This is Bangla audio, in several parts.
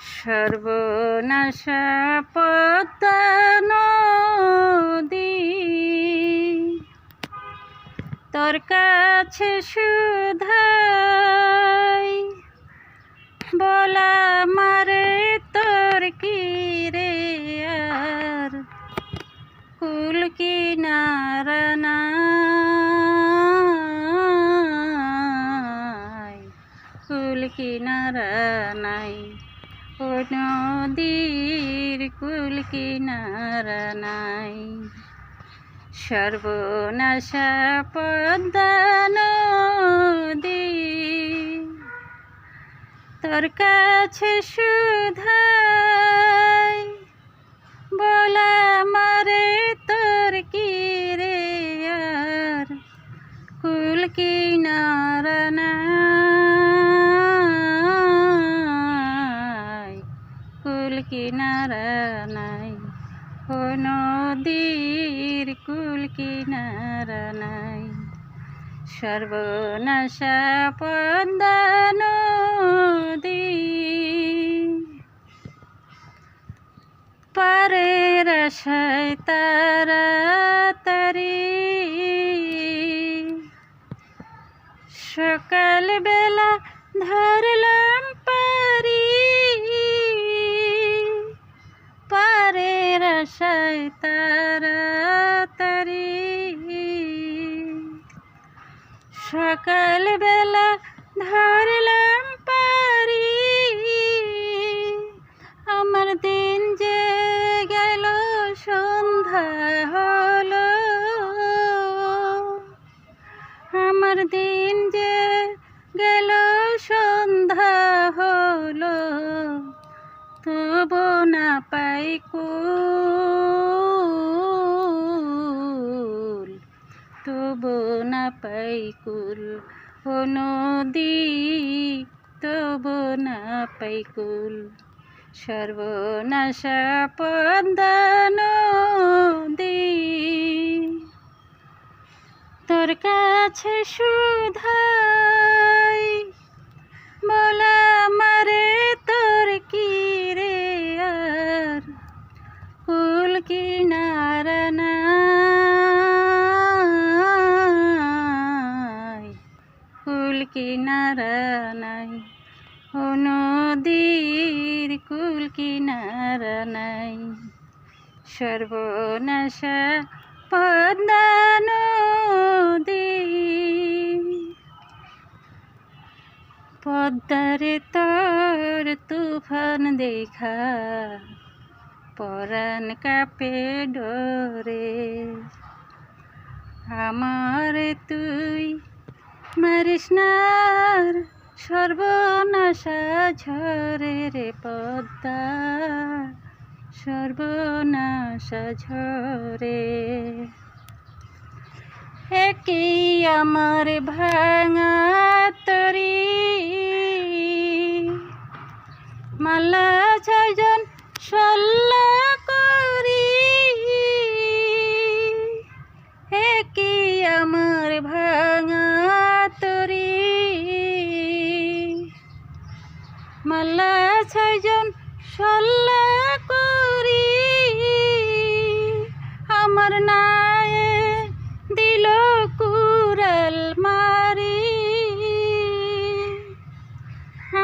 সর্বনাশা পদ্মা নদী। তোর কাছে সুধাই বলা মারে তোর কি রে আর? কুল কিনারা নাই, কুল কিনারা নাই। ও নদীর কুল কিনার নাই। সর্বনাশা পদ্মা নদী তোর কাছে সুধাই বলা মারে কিনারা নাই ও নদীর কুল কিনারা নাই সর্বনাশা পদ্মা নদী, পারের আশায় তাড়াতাড়ি সকাল বেলা ধরলাম আশায় তাড়াতাড়ি সকাল বেলা ধরলাম পারি। আমার দিন যে গেল, সন্ধ্যা হলো। আমার দিন যে গেল, সন্ধ্যা হলো। তবু না পাই কুল। তবু না পাই কুল ও নদী তবু না পাই কুল সর্বনাশা পদ্মা তোর কাছে সুধাই কিনারা নাই ও নদীর কুল কিনারা নাই সর্বনাশা পদ্মা নদী পদ্মারে তোর তুফান দেখা পরাণ কাপে ডরে আমার তুই মারিস নার সর্বনাশা ঝরে রে পদ্মা, সর্বনাশা ঝরে। একই আমার ভাঙা তরি, মালা ছয়জন সল্লা সল্লা করি। আমার নায়ে দিল কুরাল মারি।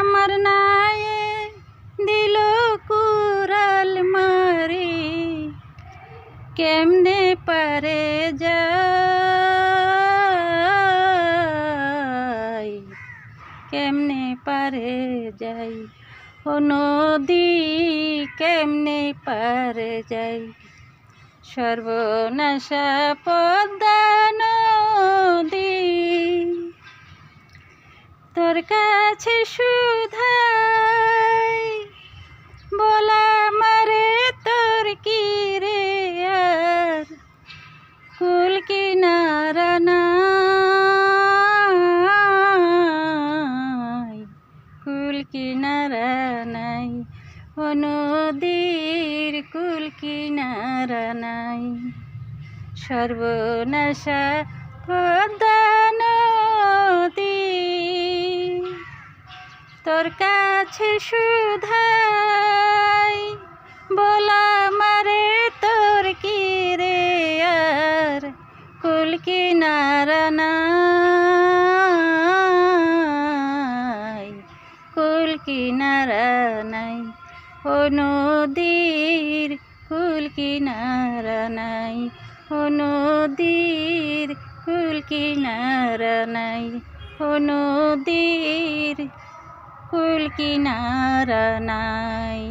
আমার নায়ে দিল কুরাল মারি। কেমনে পারে যাই কেমনে পারে যাই নদী কেমনে পারে যাই সর্বনাশা পদ্মা নদী। তোর কাছে সুধাই বলা মারে তোর কি রে আর? কুল কিনারা নাই, কুল কিনারা নদীর কুল কিনারা নাই। সর্বনাশা পদ্মা তোর কাছে সুধাই বলা মারে, তোর কি রে আর কুল কিনারা নাই। কুল কিনারা নাই। ও নদীর কুল কিনারা নাই। ও নদীর কুল কিনারা নাই। ও নদীর কুল কিনারা নাই।